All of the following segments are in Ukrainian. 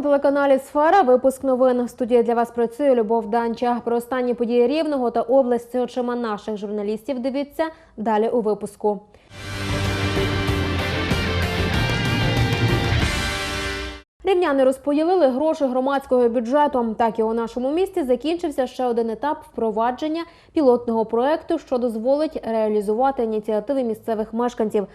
на телеканалі Сфера. Випуск новин. В студії для вас працює Любов Данча. Про останні події рівного та області очима наших журналістів. Дивіться далі у випуску. Рівняни розподілили гроші громадського бюджету. Так і у нашому місті закінчився ще один етап впровадження пілотного проекту, що дозволить реалізувати ініціативи місцевих мешканців.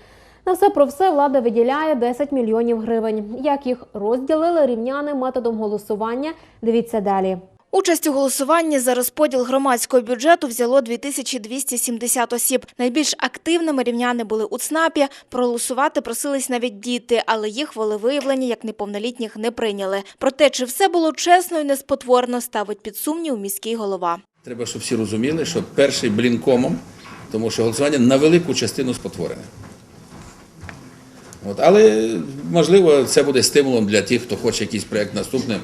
На все про все влада виділяє 10 мільйонів гривень. Як їх розділили рівняни методом голосування? Дивіться далі. Участь у голосуванні за розподіл громадського бюджету взяло 2270 осіб. Найбільш активними рівняни були у ЦНАПі. Проголосувати просились навіть діти, але їх волевиявлення як неповнолітніх не прийняли. Проте, чи все було чесно і неспотворно, ставить під сумнів міський голова. Треба, щоб всі розуміли, що перший блінкомом, тому що голосування на велику частину спотворене. От, але можливо, це буде стимулом для тих, хто хоче якийсь проєкт наступний,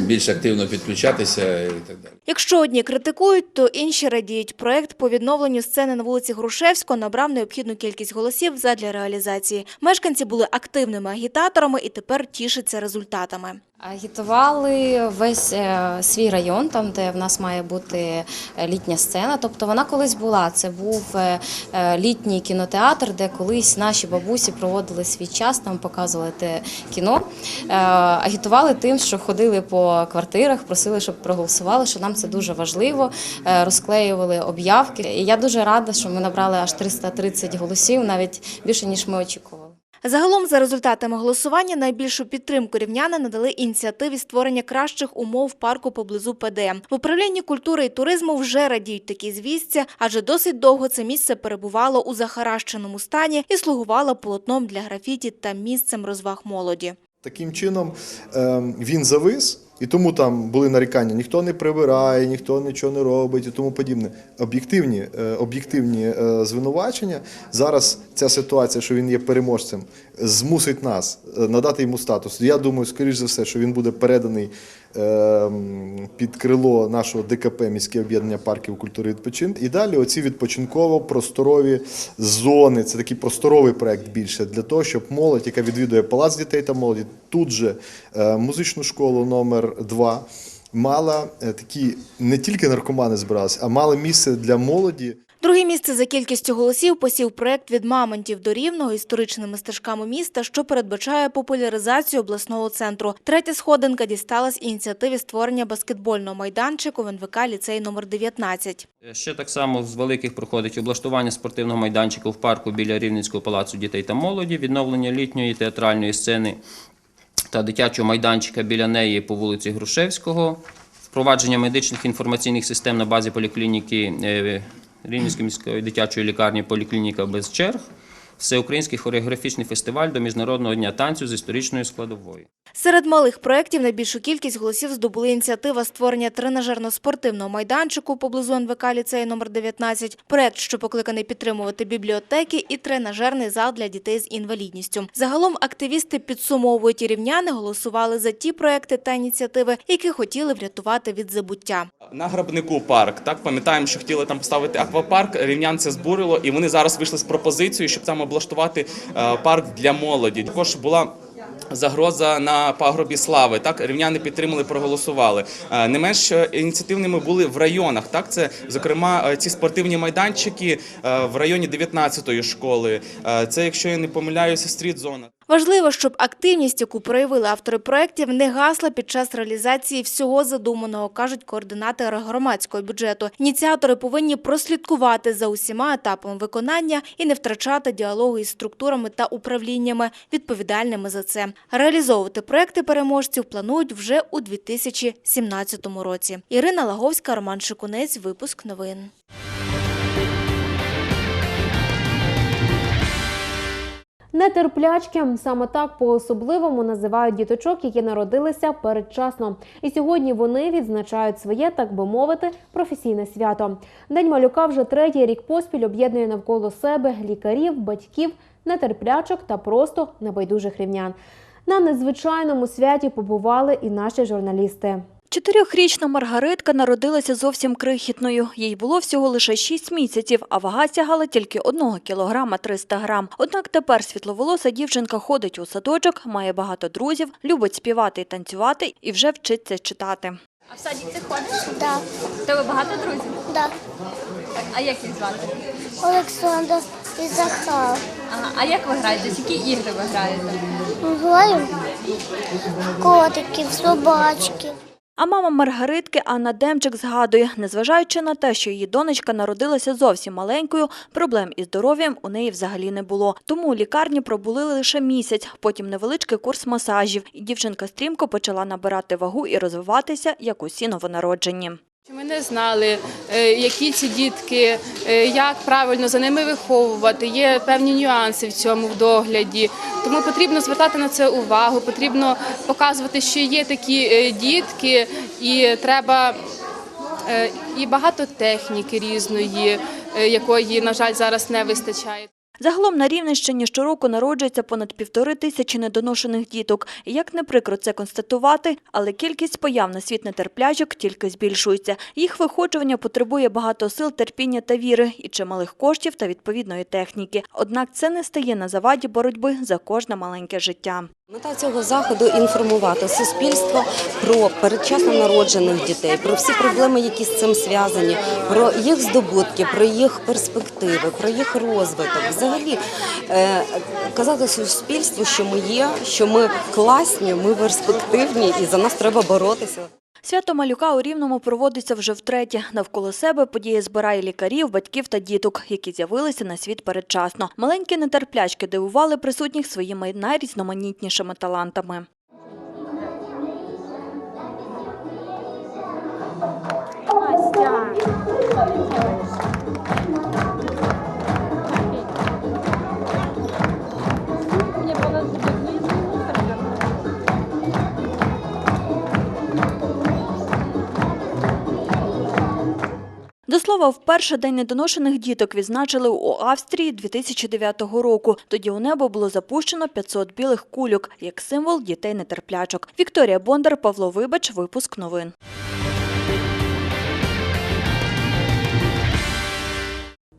більш активно підключатися і так далі. Якщо одні критикують, то інші радіють. Проект по відновленню сцени на вулиці Грушевського набрав необхідну кількість голосів задля реалізації. Мешканці були активними агітаторами і тепер тішаться результатами. Агітували весь е, свій район, там де в нас має бути е, літня сцена. Тобто вона колись була. Це був е, літній кінотеатр, де колись наші бабусі проводили свій час, там показували те кіно. Агітували тим, що ходили по квартирах, просили, щоб проголосували, що нам це дуже важливо. Е, Розклеювали об'явки. І я дуже рада, що ми набрали аж 330 голосів, навіть більше ніж ми очікували. Загалом, за результатами голосування, найбільшу підтримку рівняни надали ініціативі створення кращих умов парку поблизу ПД. В управлінні культури і туризму вже радіють такі звістя, адже досить довго це місце перебувало у захаращеному стані і слугувало полотном для графіті та місцем розваг молоді. Таким чином е, він завис, і тому там були нарікання: ніхто не прибирає, ніхто нічого не робить і тому подібне. Об'єктивні, е, об'єктивні е, звинувачення. Зараз ця ситуація, що він є переможцем, змусить нас е, надати йому статус. Я думаю, скоріш за все, що він буде переданий під крило нашого ДКП міське об'єднання парків культури відпочинку. І далі оці відпочинково-просторові зони. Це такий просторовий проект більше для того, щоб молодь, яка відвідує палац дітей та молоді, тут же е, музичну школу номер 2 мала е, такі не тільки наркомани збиралися, а мала місце для молоді. Друге місце за кількістю голосів посів проект від мамонтів до рівного історичними стежками міста, що передбачає популяризацію обласного центру. Третя сходинка дісталась ініціативі створення баскетбольного майданчику в НВК ліцей номер 19. Ще так само з великих проходить облаштування спортивного майданчика в парку біля Рівненського палацу дітей та молоді, відновлення літньої театральної сцени та дитячого майданчика біля неї по вулиці Грушевського, впровадження медичних інформаційних систем на базі поліклініки е, Рівненської міської дитячої лікарні поліклініка без черг, всеукраїнський хореографічний фестиваль до Міжнародного дня танцю з історичною складовою. Серед малих проєктів найбільшу кількість голосів здобули ініціатива створення тренажерно-спортивного майданчику поблизу НВК ліцею номер 19, проєкт, що покликаний підтримувати бібліотеки і тренажерний зал для дітей з інвалідністю. Загалом активісти підсумовують і рівняни голосували за ті проекти та ініціативи, які хотіли врятувати від забуття. На грабнику парк. Так пам'ятаємо, що хотіли там поставити аквапарк. Рівнян це збурило, і вони зараз вийшли з пропозицією, щоб там облаштувати е, парк для молоді. Також була. Загроза на пагробі слави. Так рівняни підтримали, проголосували. Е, Не менш е, ініціативними були в районах. Так, це зокрема ці спортивні майданчики в районі 19-ї школи. Це, якщо я не помиляюся, стріт-зона. Важливо, щоб активність, яку проявили автори проєктів, не гасла під час реалізації всього задуманого, кажуть координатори громадського бюджету. Ініціатори повинні прослідкувати за усіма етапами виконання і не втрачати діалогу із структурами та управліннями, відповідальними за це. Реалізовувати проекти переможців планують вже у 2017 році. Ірина Лаговська, Роман Шикунець. Випуск новин. Нетерплячки саме так по-особливому називають діточок, які народилися передчасно. І сьогодні вони відзначають своє, так би мовити, професійне свято. День малюка вже третій рік поспіль об'єднує навколо себе лікарів, батьків, нетерплячок та просто небайдужих рівнян. На незвичайному святі побували і наші журналісти. Чотирьохрічна Маргаритка народилася зовсім крихітною. Їй було всього лише 6 місяців, а вага сягала тільки 1 кілограма 300 грам. Однак тепер світловолоса дівчинка ходить у садочок, має багато друзів, любить співати і танцювати і вже вчиться читати. А в саді ти ходиш? Так, У тебе багато друзів? так. А як їх звати? Олександр і Захар. Ага. А як ви граєте? Які ігри ви граєте? Граю котиків, собачки. А мама Маргаритки Анна Демчик згадує, незважаючи на те, що її донечка народилася зовсім маленькою, проблем із здоров'ям у неї взагалі не було. Тому у лікарні пробули лише місяць, потім невеличкий курс масажів, і дівчинка стрімко почала набирати вагу і розвиватися, як усі новонароджені. Ми не знали, е, які ці дітки, е, як правильно за ними виховувати. Є певні нюанси в цьому в догляді. Тому потрібно звертати на це увагу, потрібно показувати, що є такі е, дітки, і треба і багато техніки різної, якої, на жаль, зараз не вистачає. Загалом на Рівненщині щороку народжується понад півтори тисячі недоношених діток. І як не прикро це констатувати, але кількість появ на світ нетерплячок тільки збільшується. Їх виходжування потребує багато сил, терпіння та віри, і чималих коштів та відповідної техніки. Однак це не стає на заваді боротьби за кожне маленьке життя. Мета цього заходу інформувати суспільство про передчасно народжених дітей, про всі проблеми, які з цим зв'язані, про їх здобутки, про їх перспективи, про їх розвиток. Взагалі е, казати суспільству, що ми є, що ми класні, ми перспективні, і за нас треба боротися. Свято малюка у Рівному проводиться вже втретє. Навколо себе події збирає лікарів, батьків та діток, які з'явилися на світ передчасно. Маленькі нетерплячки дивували присутніх своїми найрізноманітнішими талантами. До слова, вперше День недоношених діток відзначили у Австрії 2009 року. Тоді у небо було запущено 500 білих кульок, як символ дітей нетерплячок. Вікторія Бондар, Павло Вибач, випуск новин.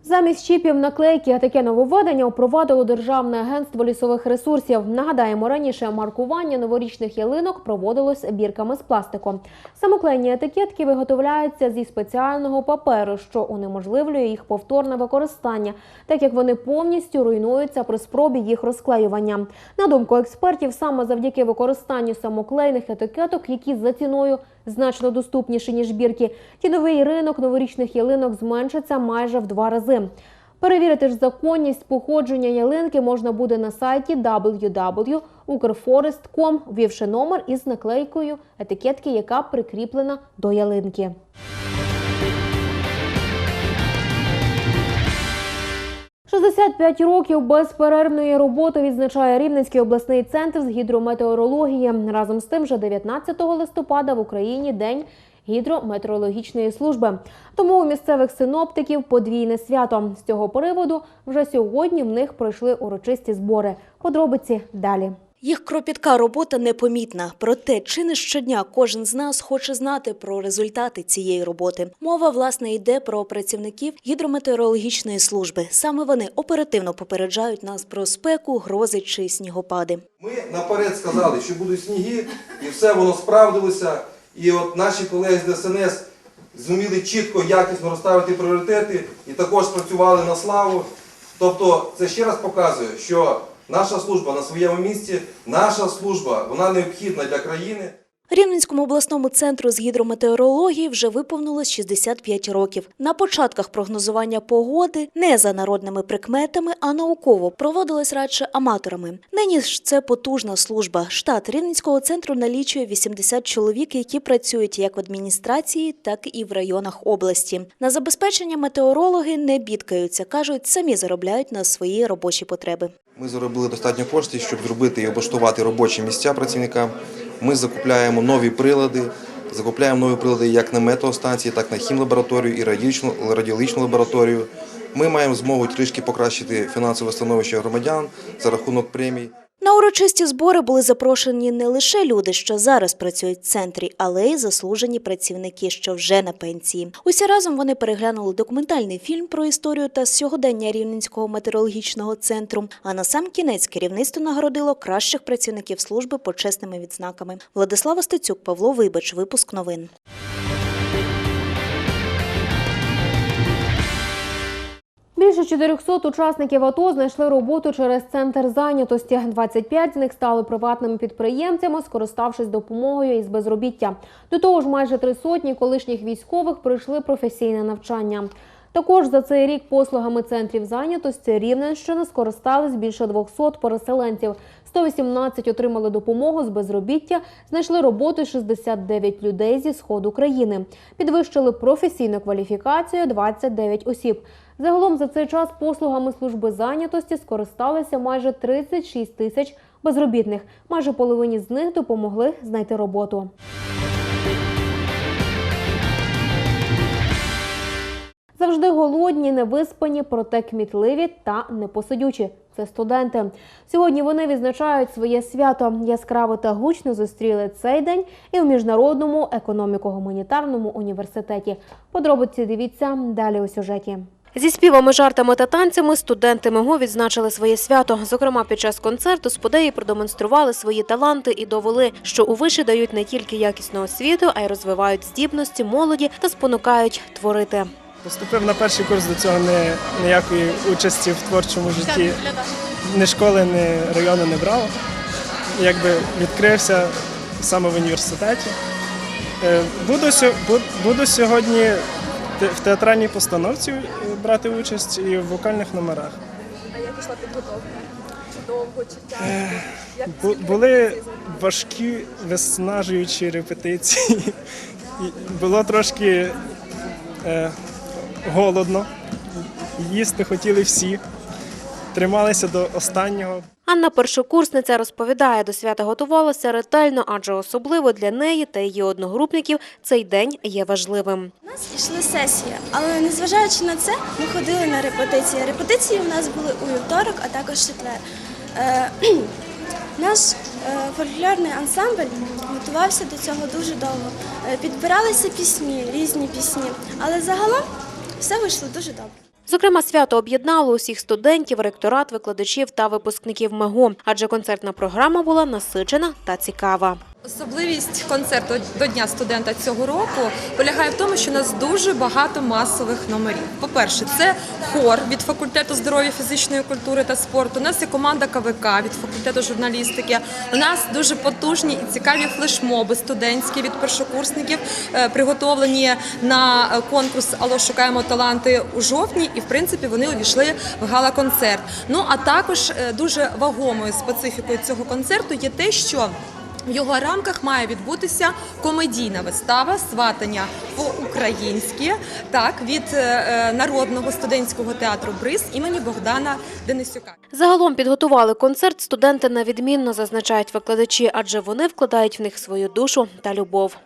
Замість чіпів наклейки, таке нововведення впровадило Державне агентство лісових ресурсів. Нагадаємо, раніше маркування новорічних ялинок проводилось бірками з пластику. Самоклейні етикетки виготовляються зі спеціального паперу, що унеможливлює їх повторне використання, так як вони повністю руйнуються при спробі їх розклеювання. На думку експертів, саме завдяки використанню самоклейних етикеток, які за ціною значно доступніші ніж бірки, тіновий ринок новорічних ялинок зменшиться майже в два рази. Перевірити ж законність походження ялинки можна буде на сайті www.ukrforest.com, ввівши номер із наклейкою етикетки, яка прикріплена до ялинки. «65 років безперервної роботи відзначає Рівненський обласний центр з гідрометеорології. Разом з тим, вже 19 листопада в Україні день гідрометеорологічної служби. Тому у місцевих синоптиків подвійне свято. З цього приводу вже сьогодні в них пройшли урочисті збори. Подробиці далі. Їх кропітка робота непомітна, проте чи не щодня кожен з нас хоче знати про результати цієї роботи. Мова власне йде про працівників гідрометеорологічної служби. Саме вони оперативно попереджають нас про спеку, грози чи снігопади. Ми наперед сказали, що будуть сніги, і все воно справдилося. І от наші колеги з ДСНС зуміли чітко, якісно розставити пріоритети і також працювали на славу. Тобто, це ще раз показує, що наша служба на своєму місці, наша служба, вона необхідна для країни. Рівненському обласному центру з гідрометеорології вже виповнилось 65 років. На початках прогнозування погоди не за народними прикметами, а науково проводилось радше аматорами. Нині ж це потужна служба. Штат Рівненського центру налічує 80 чоловік, які працюють як в адміністрації, так і в районах області. На забезпечення метеорологи не бідкаються, кажуть, самі заробляють на свої робочі потреби. Ми заробили достатньо коштів, щоб зробити і облаштувати робочі місця працівникам. Ми закупляємо нові прилади, закупляємо нові прилади як на метеостанції, так на хімлабораторію і радіологічну, радіологічну лабораторію. Ми маємо змогу трішки покращити фінансове становище громадян за рахунок премій. На урочисті збори були запрошені не лише люди, що зараз працюють в центрі, але й заслужені працівники, що вже на пенсії. Усі разом вони переглянули документальний фільм про історію та сьогодення Рівненського метеорологічного центру. А на сам кінець керівництво нагородило кращих працівників служби почесними відзнаками. Владислава Стецюк, Павло Вибач, випуск новин. Більше 400 учасників АТО знайшли роботу через центр зайнятості. 25 з них стали приватними підприємцями, скориставшись допомогою із безробіття. До того ж, майже три сотні колишніх військових пройшли професійне навчання. Також за цей рік послугами центрів зайнятості Рівненщини скористались більше 200 переселенців. 118 отримали допомогу з безробіття, знайшли роботу 69 людей зі сходу країни. Підвищили професійну кваліфікацію 29 осіб. Загалом за цей час послугами служби зайнятості скористалися майже 36 тисяч безробітних. Майже половині з них допомогли знайти роботу. Завжди голодні, невиспані, проте кмітливі та непосидючі. Це студенти. Сьогодні вони відзначають своє свято. Яскраво та гучно зустріли цей день і в міжнародному економіко-гуманітарному університеті. Подробиці дивіться далі у сюжеті. Зі співами, жартами та танцями студенти МИГУ відзначили своє свято. Зокрема, під час концерту сподеї продемонстрували свої таланти і довели, що у виші дають не тільки якісну освіту, а й розвивають здібності молоді та спонукають творити. Поступив на перший курс до цього не, ніякої участі в творчому житті. Ні школи, ні району не брав. Якби відкрився саме в університеті. Е, Буду, буду сьогодні в театральній постановці е, брати участь і в вокальних номерах. А як пішла підготовка? Довго чи тяжко? Були важкі виснажуючі репетиції. Було трошки е, голодно. Їсти хотіли всі. Трималися до останнього. Анна першокурсниця розповідає, до свята готувалася ретельно, адже особливо для неї та її одногрупників цей день є важливим. У нас йшли сесії, але незважаючи на це, ми ходили на репетиції. Репетиції у нас були у вівторок, а також четвер. Е, Наш е, фольклорний ансамбль готувався до цього дуже довго. Е, Підбиралися пісні, різні пісні, але загалом все вийшло дуже добре. Зокрема, свято об'єднало усіх студентів, ректорат, викладачів та випускників МЕГУ, адже концертна програма була насичена та цікава. Особливість концерту до Дня студента цього року полягає в тому, що у нас дуже багато масових номерів. По-перше, це хор від факультету здоров'я, фізичної культури та спорту. У нас є команда КВК від факультету журналістики. У нас дуже потужні і цікаві флешмоби студентські від першокурсників, е, приготовлені на конкурс Алло шукаємо таланти у жовтні, і в принципі вони увійшли в гала-концерт. Ну а також е, дуже вагомою специфікою цього концерту є те, що в його рамках має відбутися комедійна вистава сватання по-українськи так від е, е, народного студентського театру Бриз імені Богдана Денисюка. Загалом підготували концерт студенти на відмінно зазначають викладачі, адже вони вкладають в них свою душу та любов.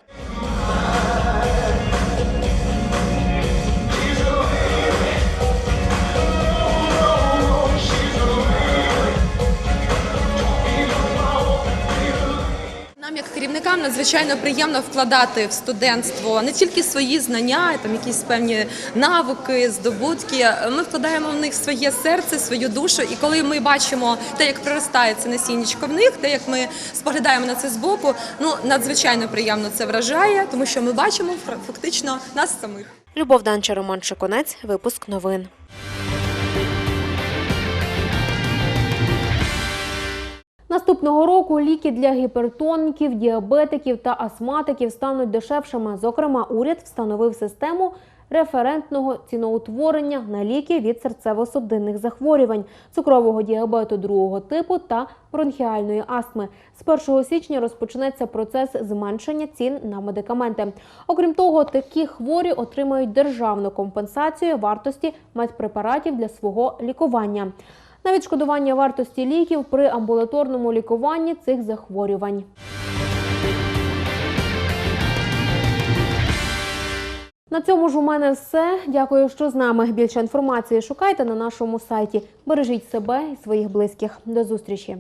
Нам, як керівникам, надзвичайно приємно вкладати в студентство не тільки свої знання, там якісь певні навики, здобутки. Ми вкладаємо в них своє серце, свою душу. І коли ми бачимо те, як проростає це насіннячко в них, те, як ми споглядаємо на це збоку, ну надзвичайно приємно це вражає, тому що ми бачимо фактично нас самих. Любов Данча, Роман Шиконець, випуск новин. Наступного року ліки для гіпертоніків, діабетиків та астматиків стануть дешевшими. Зокрема, уряд встановив систему референтного ціноутворення на ліки від серцево-судинних захворювань, цукрового діабету другого типу та бронхіальної астми. З 1 січня розпочнеться процес зменшення цін на медикаменти. Окрім того, такі хворі отримають державну компенсацію вартості медпрепаратів для свого лікування на відшкодування вартості ліків при амбулаторному лікуванні цих захворювань. На цьому ж у мене все. Дякую, що з нами. Більше інформації шукайте на нашому сайті. Бережіть себе і своїх близьких. До зустрічі.